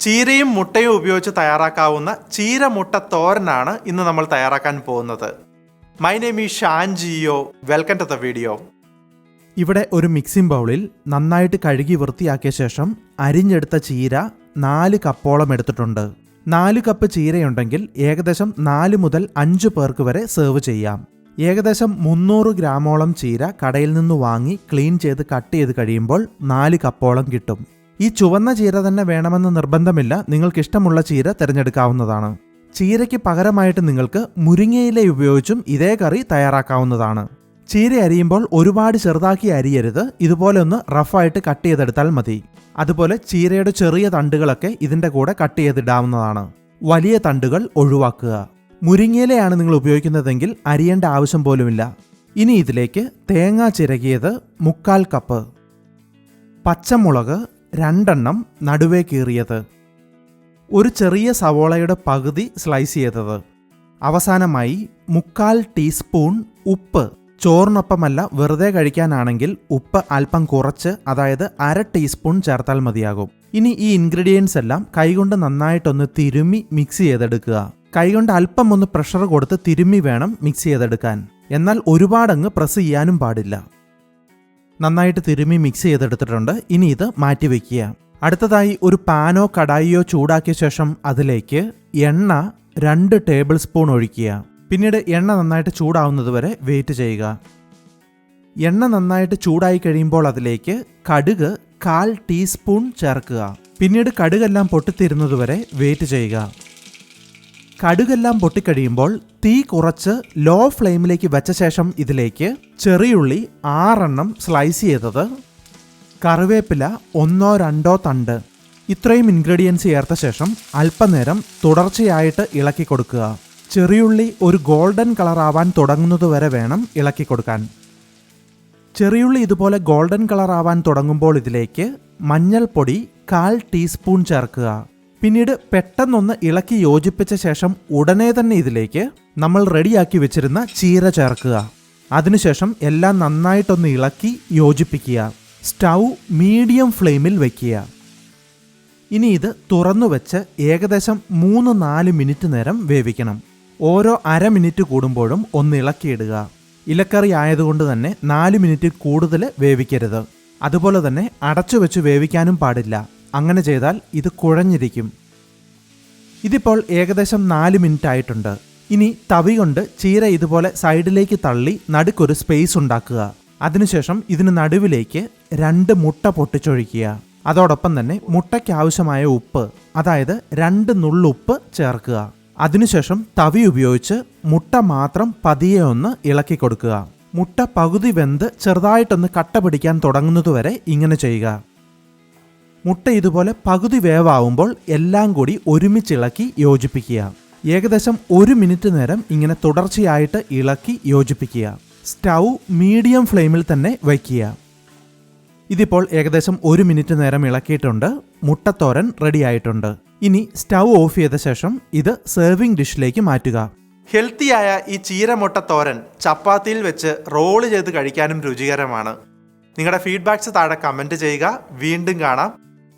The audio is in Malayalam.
ചീരയും മുട്ടയും ഉപയോഗിച്ച് തയ്യാറാക്കാവുന്ന ചീര മുട്ട തോരനാണ് ഇന്ന് നമ്മൾ തയ്യാറാക്കാൻ പോകുന്നത്. My name is Shanjio. Welcome to the video ഇവിടെ ഒരു മിക്സിംഗ് ബൗളിൽ നന്നായിട്ട് കഴുകി വൃത്തിയാക്കിയ ശേഷം അരിഞ്ഞെടുത്ത ചീര നാല് കപ്പോളം എടുത്തിട്ടുണ്ട്. നാല് കപ്പ് ചീരയുണ്ടെങ്കിൽ ഏകദേശം നാല് മുതൽ അഞ്ച് പേർക്ക് വരെ സെർവ് ചെയ്യാം. ഏകദേശം മുന്നൂറ് ഗ്രാമോളം ചീര കടയിൽ നിന്ന് വാങ്ങി ക്ലീൻ ചെയ്ത് കട്ട് ചെയ്ത് കഴിയുമ്പോൾ നാല് കപ്പോളം കിട്ടും. ഈ ചുവന്ന ചീര തന്നെ വേണമെന്ന് നിർബന്ധമില്ല. നിങ്ങൾക്ക് ഇഷ്ടമുള്ള ചീര തിരഞ്ഞെടുക്കാവുന്നതാണ്. ചീരയ്ക്ക് പകരമായിട്ട് നിങ്ങൾക്ക് മുരിങ്ങയില ഉപയോഗിച്ചും ഇതേ കറി തയ്യാറാക്കാവുന്നതാണ്. ചീര അരിയുമ്പോൾ ഒരുപാട് ചെറുതാക്കി അരിയരുത്. ഇതുപോലെ ഒന്ന് റഫായിട്ട് കട്ട് ചെയ്തെടുത്താൽ മതി. അതുപോലെ ചീരയുടെ ചെറിയ തണ്ടുകളൊക്കെ ഇതിന്റെ കൂടെ കട്ട് ചെയ്തിടാവുന്നതാണ്. വലിയ തണ്ടുകൾ ഒഴിവാക്കുക. മുരിങ്ങയിലയാണ് നിങ്ങൾ ഉപയോഗിക്കുന്നതെങ്കിൽ അരിയേണ്ട ആവശ്യം പോലുമില്ല. ഇനി ഇതിലേക്ക് തേങ്ങ ചിരകിയത് മുക്കാൽ കപ്പ് പച്ചമുളക് രണ്ടെണ്ണം നടുവേ കീറിയത്. ഒരു ചെറിയ സവോളയുടെ പകുതി സ്ലൈസ് ചെയ്തത്. അവസാനമായി മുക്കാൽ ടീസ്പൂൺ ഉപ്പ്. ചോറിനൊപ്പമല്ല വെറുതെ കഴിക്കാനാണെങ്കിൽ ഉപ്പ് അല്പം കുറച്ച് അതായത് അര ടീസ്പൂൺ ചേർത്താൽ മതിയാകും. ഇനി ഈ ഇൻഗ്രീഡിയൻസ് എല്ലാം കൈകൊണ്ട് നന്നായിട്ടൊന്ന് തിരുമ്മി മിക്സ് ചെയ്തെടുക്കുക. കൈകൊണ്ട് അല്പം ഒന്ന് പ്രഷർ കൊടുത്ത് തിരുമ്മി വേണം മിക്സ് ചെയ്തെടുക്കാൻ. എന്നാൽ ഒരുപാടങ്ങ് പ്രസ് ചെയ്യാനും പാടില്ല. നന്നായിട്ട് തിരുമി മിക്സ് ചെയ്തെടുത്തിട്ടുണ്ട്. ഇനി ഇത് മാറ്റി വെക്കുക. അടുത്തതായി ഒരു പാനോ കടായിയോ ചൂടാക്കിയ ശേഷം അതിലേക്ക് എണ്ണ രണ്ട് ടേബിൾ സ്പൂൺ ഒഴിക്കുക. പിന്നീട് എണ്ണ നന്നായിട്ട് ചൂടാവുന്നത് വരെ വെയിറ്റ് ചെയ്യുക. എണ്ണ നന്നായിട്ട് ചൂടായി കഴിയുമ്പോൾ അതിലേക്ക് കടുക് കാൽ ടീസ്പൂൺ ചേർക്കുക. പിന്നീട് കടുകെല്ലാം പൊട്ടിത്തീരുന്നതുവരെ വെയിറ്റ് ചെയ്യുക. കടുകെല്ലാം പൊട്ടിക്കഴിയുമ്പോൾ തീ കുറച്ച് ലോ ഫ്ലെയിമിലേക്ക് വെച്ച ശേഷം ഇതിലേക്ക് ചെറിയുള്ളി ആറെണ്ണം സ്ലൈസ് ചെയ്തത്. കറിവേപ്പില ഒന്നോ രണ്ടോ തണ്ട്. ഇത്രയും ഇൻഗ്രീഡിയൻസ് ചേർത്ത ശേഷം അല്പനേരം തുടർച്ചയായിട്ട് ഇളക്കി കൊടുക്കുക. ചെറിയുള്ളി ഒരു ഗോൾഡൻ കളർ ആവാൻ തുടങ്ങുന്നത് വരെ വേണം ഇളക്കി കൊടുക്കാൻ. ചെറിയുള്ളി ഇതുപോലെ ഗോൾഡൻ കളർ ആവാൻ തുടങ്ങുമ്പോൾ ഇതിലേക്ക് മഞ്ഞൾപ്പൊടി കാൽ ടീസ്പൂൺ ചേർക്കുക. പിന്നീട് പെട്ടെന്നൊന്ന് ഇളക്കി യോജിപ്പിച്ച ശേഷം ഉടനെ തന്നെ ഇതിലേക്ക് നമ്മൾ റെഡിയാക്കി വെച്ചിരുന്ന ചീര ചേർക്കുക. അതിനുശേഷം എല്ലാം നന്നായിട്ടൊന്ന് ഇളക്കി യോജിപ്പിക്കുക. സ്റ്റൗ മീഡിയം ഫ്ലെയിമിൽ വയ്ക്കുക ഇനി ഇത് തുറന്നു വെച്ച് ഏകദേശം മൂന്ന് നാല് മിനിറ്റ് നേരം വേവിക്കണം. ഓരോ അര മിനിറ്റ് കൂടുമ്പോഴും ഒന്ന് ഇളക്കിയിടുക. ഇലക്കറി ആയതുകൊണ്ട് തന്നെ നാല് മിനിറ്റ് കൂടുതൽ വേവിക്കരുത്. അതുപോലെ തന്നെ അടച്ചു വെച്ച് വേവിക്കാനും പാടില്ല. അങ്ങനെ ചെയ്താൽ ഇത് കുഴഞ്ഞിരിക്കും. ഇതിപ്പോൾ ഏകദേശം നാല് മിനിറ്റ് ആയിട്ടുണ്ട്. ഇനി തവി കൊണ്ട് ചീര ഇതുപോലെ സൈഡിലേക്ക് തള്ളി നടുക്കൊരു സ്പേസ് ഉണ്ടാക്കുക. അതിനുശേഷം ഇതിന് നടുവിലേക്ക് രണ്ട് മുട്ട പൊട്ടിച്ചൊഴിക്കുക. അതോടൊപ്പം തന്നെ മുട്ടയ്ക്ക് ആവശ്യമായ ഉപ്പ് അതായത് രണ്ട് നുള്ളുപ്പ് ചേർക്കുക. അതിനുശേഷം തവി ഉപയോഗിച്ച് മുട്ട മാത്രം പതിയെ ഒന്ന് ഇളക്കി കൊടുക്കുക. മുട്ട പകുതി വെന്ത് ചെറുതായിട്ടൊന്ന് കട്ട പിടിക്കാൻ തുടങ്ങുന്നതുവരെ ഇങ്ങനെ ചെയ്യുക. മുട്ട ഇതുപോലെ പകുതി വേവാവുമ്പോൾ എല്ലാം കൂടി ഒരുമിച്ചിളക്കി യോജിപ്പിക്കുക. ഏകദേശം ഒരു മിനിറ്റ് നേരം ഇങ്ങനെ തുടർച്ചയായിട്ട് ഇളക്കി യോജിപ്പിക്കുക. സ്റ്റൗ മീഡിയം ഫ്ലെയിമിൽ തന്നെ വയ്ക്കുക. ഇതിപ്പോൾ ഏകദേശം ഒരു മിനിറ്റ് നേരം ഇളക്കിയിട്ടുണ്ട്. മുട്ടത്തോരൻ റെഡി ആയിട്ടുണ്ട്. ഇനി സ്റ്റൗ ഓഫ് ചെയ്ത ശേഷം ഇത് സെർവിംഗ് ഡിഷിലേക്ക് മാറ്റുക. ഹെൽത്തിയായ ഈ ചീരമുട്ട തോരൻ ചപ്പാത്തിയിൽ വെച്ച് റോൾ ചെയ്ത് കഴിക്കാനും രുചികരമാണ്. നിങ്ങളുടെ ഫീഡ്ബാക്ക്സ് താഴെ കമന്റ് ചെയ്യുക. വീണ്ടും കാണാം.